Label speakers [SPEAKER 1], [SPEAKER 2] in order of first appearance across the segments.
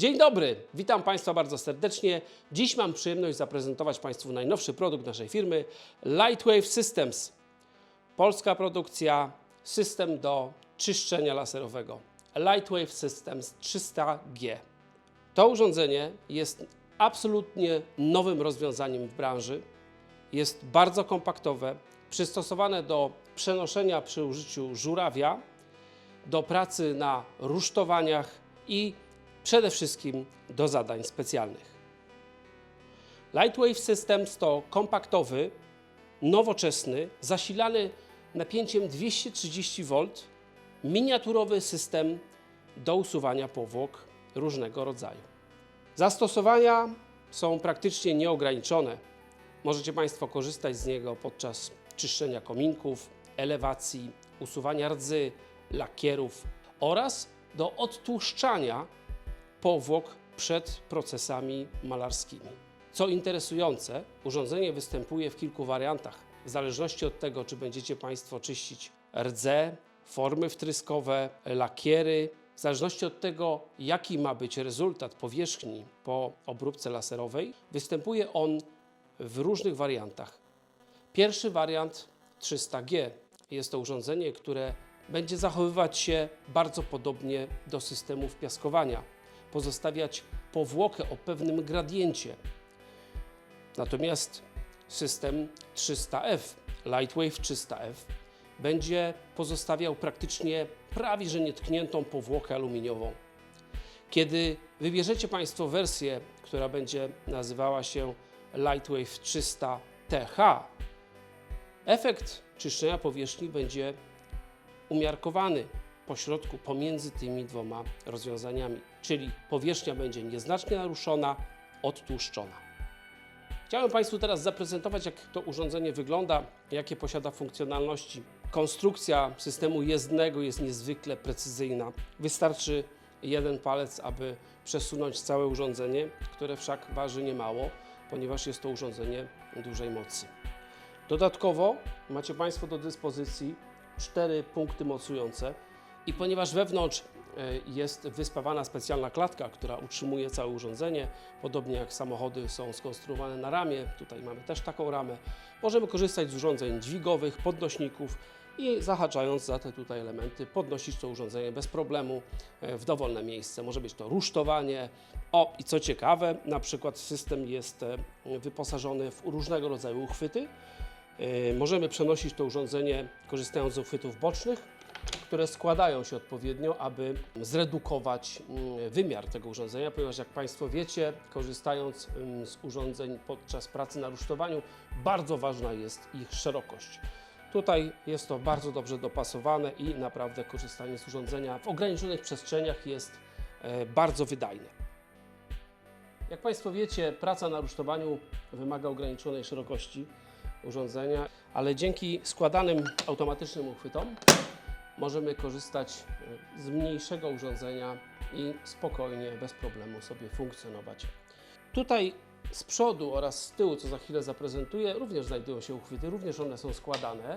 [SPEAKER 1] Dzień dobry, witam Państwa bardzo serdecznie. Dziś mam przyjemność zaprezentować Państwu najnowszy produkt naszej firmy Lightwave Systems. Polska produkcja, system do czyszczenia laserowego. Lightwave Systems 300G. To urządzenie jest absolutnie nowym rozwiązaniem w branży. Jest bardzo kompaktowe, przystosowane do przenoszenia przy użyciu żurawia, do pracy na rusztowaniach i przede wszystkim do zadań specjalnych. Lightwave Systems to kompaktowy, nowoczesny, zasilany napięciem 230 V, miniaturowy system do usuwania powłok różnego rodzaju. Zastosowania są praktycznie nieograniczone. Możecie Państwo korzystać z niego podczas czyszczenia kominków, elewacji, usuwania rdzy, lakierów oraz do odtłuszczania powłok przed procesami malarskimi. Co interesujące, urządzenie występuje w kilku wariantach. W zależności od tego, czy będziecie Państwo czyścić rdze, formy wtryskowe, lakiery, w zależności od tego, jaki ma być rezultat powierzchni po obróbce laserowej, występuje on w różnych wariantach. Pierwszy wariant 300G jest to urządzenie, które będzie zachowywać się bardzo podobnie do systemów piaskowania, pozostawiać powłokę o pewnym gradiencie. Natomiast system 300F, Lightwave 300F, będzie pozostawiał praktycznie prawie że nietkniętą powłokę aluminiową. Kiedy wybierzecie Państwo wersję, która będzie nazywała się Lightwave 300TH, efekt czyszczenia powierzchni będzie umiarkowany pośrodku pomiędzy tymi dwoma rozwiązaniami, czyli powierzchnia będzie nieznacznie naruszona, odtłuszczona. Chciałem Państwu teraz zaprezentować, jak to urządzenie wygląda, jakie posiada funkcjonalności. Konstrukcja systemu jezdnego jest niezwykle precyzyjna. Wystarczy jeden palec, aby przesunąć całe urządzenie, które wszak waży niemało, ponieważ jest to urządzenie dużej mocy. Dodatkowo macie Państwo do dyspozycji cztery punkty mocujące i ponieważ wewnątrz e, jest wyspawana specjalna klatka, która utrzymuje całe urządzenie, podobnie jak samochody są skonstruowane na ramię, tutaj mamy też taką ramę, możemy korzystać z urządzeń dźwigowych, podnośników i zahaczając za te tutaj elementy, podnosić to urządzenie bez problemu e, w dowolne miejsce. Może być to rusztowanie. O, i co ciekawe, na przykład system jest e, wyposażony w różnego rodzaju uchwyty. Możemy przenosić to urządzenie korzystając z uchwytów bocznych, które składają się odpowiednio, aby zredukować mm, wymiar tego urządzenia, ponieważ jak Państwo wiecie, korzystając mm, z urządzeń podczas pracy na rusztowaniu, bardzo ważna jest ich szerokość. Tutaj jest to bardzo dobrze dopasowane i naprawdę korzystanie z urządzenia w ograniczonych przestrzeniach jest e, bardzo wydajne. Jak Państwo wiecie, praca na rusztowaniu wymaga ograniczonej szerokości urządzenia, ale dzięki składanym automatycznym uchwytom możemy korzystać e, z mniejszego urządzenia i spokojnie, bez problemu sobie funkcjonować. Tutaj z przodu oraz z tyłu, co za chwilę zaprezentuję, również znajdują się uchwyty, również one są składane,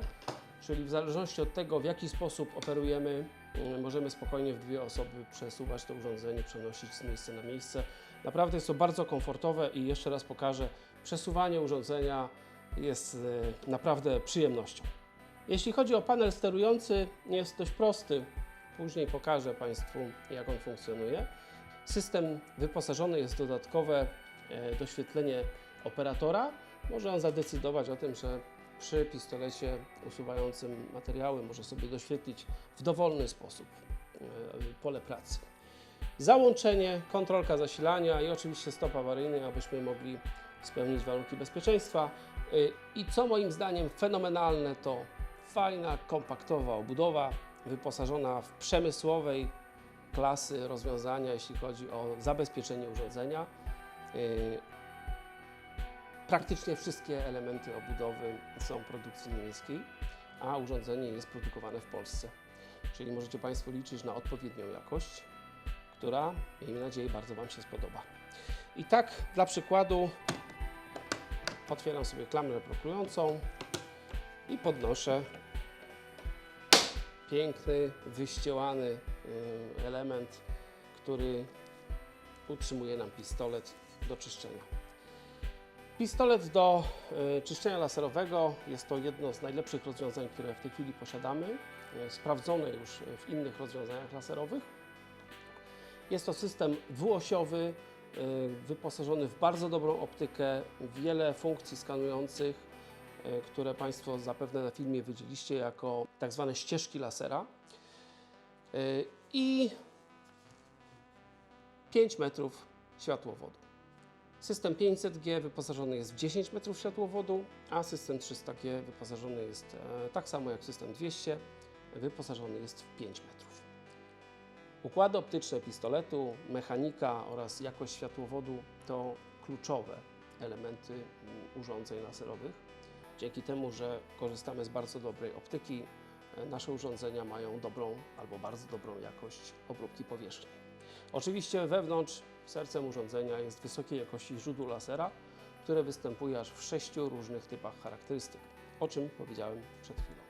[SPEAKER 1] czyli w zależności od tego, w jaki sposób operujemy, mm, możemy spokojnie w dwie osoby przesuwać to urządzenie, przenosić z miejsca na miejsce. Naprawdę jest to bardzo komfortowe i jeszcze raz pokażę, przesuwanie urządzenia jest e, naprawdę przyjemnością. Jeśli chodzi o panel sterujący, jest dość prosty. Później pokażę Państwu, jak on funkcjonuje. System wyposażony jest w dodatkowe e, doświetlenie operatora. Może on zadecydować o tym, że przy pistolecie usuwającym materiały może sobie doświetlić w dowolny sposób e, pole pracy. Załączenie, kontrolka zasilania i oczywiście stop awaryjny, abyśmy mogli spełnić warunki bezpieczeństwa. Y, I co moim zdaniem fenomenalne, to fajna, kompaktowa obudowa, wyposażona w przemysłowej klasy rozwiązania, jeśli chodzi o zabezpieczenie urządzenia. Y, Praktycznie wszystkie elementy obudowy są produkcji niemieckiej, a urządzenie jest produkowane w Polsce. Czyli możecie Państwo liczyć na odpowiednią jakość, która, miejmy nadzieję, bardzo Wam się spodoba. I tak dla przykładu otwieram sobie klamrę blokującą i podnoszę piękny, wyściełany y, element, który utrzymuje nam pistolet do czyszczenia. Pistolet do y, czyszczenia laserowego jest to jedno z najlepszych rozwiązań, które w tej chwili posiadamy, y, sprawdzone już w innych rozwiązaniach laserowych. Jest to system dwuosiowy, wyposażony w bardzo dobrą optykę, wiele funkcji skanujących, które Państwo zapewne na filmie widzieliście jako tak zwane ścieżki lasera. Y, I 5 metrów światłowodu. System 500G wyposażony jest w 10 metrów światłowodu, a system 300G wyposażony jest e, tak samo jak system 200, wyposażony jest w 5 metrów. Układy optyczne pistoletu, mechanika oraz jakość światłowodu to kluczowe elementy mm, urządzeń laserowych. Dzięki temu, że korzystamy z bardzo dobrej optyki, e, nasze urządzenia mają dobrą albo bardzo dobrą jakość obróbki powierzchni. Oczywiście wewnątrz sercem urządzenia jest wysokiej jakości źródło lasera, które występuje aż w sześciu różnych typach charakterystyk, o czym powiedziałem przed chwilą.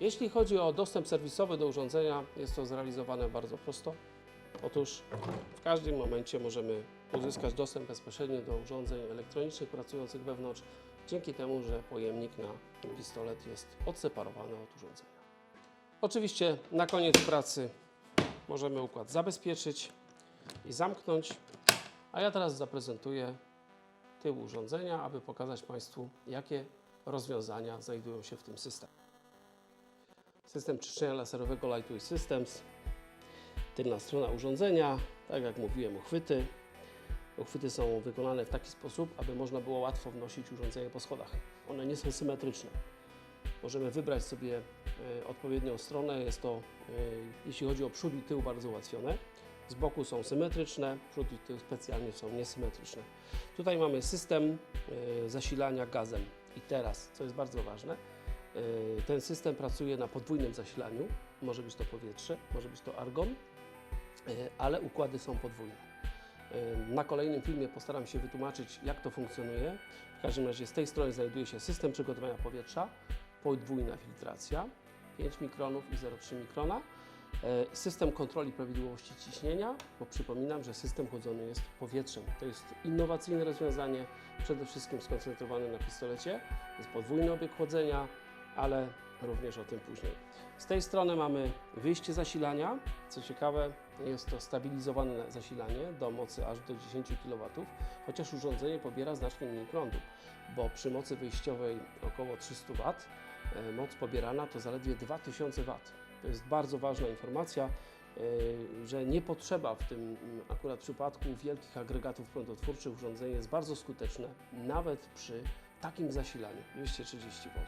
[SPEAKER 1] Jeśli chodzi o dostęp serwisowy do urządzenia, jest to zrealizowane bardzo prosto. Otóż w każdym momencie możemy uzyskać dostęp bezpośrednio do urządzeń elektronicznych pracujących wewnątrz, dzięki temu, że pojemnik na pistolet jest odseparowany od urządzenia. Oczywiście na koniec pracy możemy układ zabezpieczyć i zamknąć, a ja teraz zaprezentuję tył urządzenia, aby pokazać Państwu, jakie rozwiązania znajdują się w tym systemie. System czyszczenia laserowego Lightweight Systems, tylna strona urządzenia, tak jak mówiłem, uchwyty. Uchwyty są wykonane w taki sposób, aby można było łatwo wnosić urządzenie po schodach. One nie są symetryczne. Możemy wybrać sobie e, odpowiednią stronę. Jest to, e, jeśli chodzi o przód i tył, bardzo ułatwione. Z boku są symetryczne, przód i tył specjalnie są niesymetryczne. Tutaj mamy system e, zasilania gazem. I teraz, co jest bardzo ważne, ten system pracuje na podwójnym zasilaniu. Może być to powietrze, może być to argon, ale układy są podwójne. E, Na kolejnym filmie postaram się wytłumaczyć, jak to funkcjonuje. W każdym razie z tej strony znajduje się system przygotowania powietrza, podwójna filtracja 5 mikronów i 0,3 mikrona. E, System kontroli prawidłowości ciśnienia, bo przypominam, że system chłodzony jest powietrzem. To jest innowacyjne rozwiązanie, przede wszystkim skoncentrowane na pistolecie. Jest podwójny obieg chłodzenia, ale również o tym później. Z tej strony mamy wyjście zasilania. Co ciekawe, jest to stabilizowane zasilanie do mocy aż do 10 kW, chociaż urządzenie pobiera znacznie mniej prądu, bo przy mocy wyjściowej około 300 W e, moc pobierana to zaledwie 2000 W. To jest bardzo ważna informacja, e, że nie potrzeba w tym akurat przypadku wielkich agregatów prądotwórczych. Urządzenie jest bardzo skuteczne, nawet przy takim zasilaniu 230 V.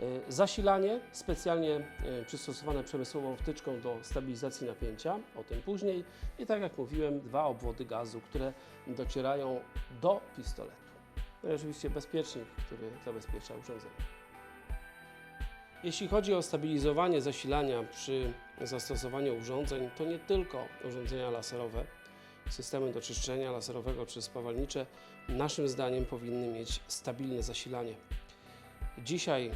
[SPEAKER 1] E, Zasilanie specjalnie e, przystosowane przemysłową wtyczką do stabilizacji napięcia, o tym później. I tak jak mówiłem, dwa obwody gazu, które docierają do pistoletu. No i oczywiście bezpiecznik, który zabezpiecza urządzenie. Jeśli chodzi o stabilizowanie zasilania przy zastosowaniu urządzeń, to nie tylko urządzenia laserowe, systemy do czyszczenia laserowego czy spawalnicze, naszym zdaniem powinny mieć stabilne zasilanie. Dzisiaj,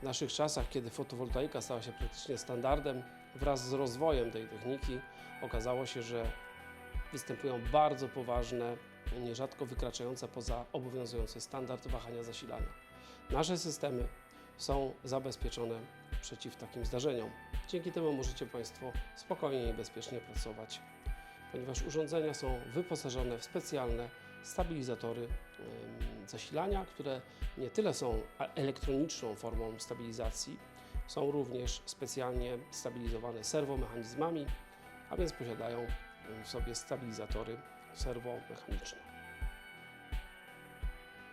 [SPEAKER 1] w naszych czasach, kiedy fotowoltaika stała się praktycznie standardem, wraz z rozwojem tej techniki okazało się, że występują bardzo poważne, nierzadko wykraczające poza obowiązujący standard wahania zasilania. Nasze systemy są zabezpieczone przeciw takim zdarzeniom. Dzięki temu możecie Państwo spokojnie i bezpiecznie pracować, ponieważ urządzenia są wyposażone w specjalne stabilizatory zasilania, które nie tyle są elektroniczną formą stabilizacji, są również specjalnie stabilizowane serwomechanizmami, a więc posiadają w sobie stabilizatory serwomechaniczne.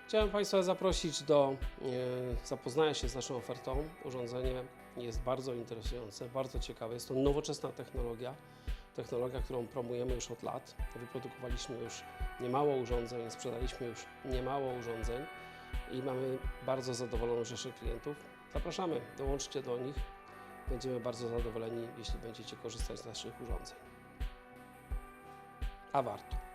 [SPEAKER 1] Chciałem Państwa zaprosić do zapoznania się z naszą ofertą. Urządzenie jest bardzo interesujące, bardzo ciekawe. Jest to nowoczesna technologia, technologia, którą promujemy już od lat. Wyprodukowaliśmy już niemało urządzeń, sprzedaliśmy już niemało urządzeń i mamy bardzo zadowoloną rzeszę klientów. Zapraszamy, dołączcie do nich. Będziemy bardzo zadowoleni, jeśli będziecie korzystać z naszych urządzeń. A warto.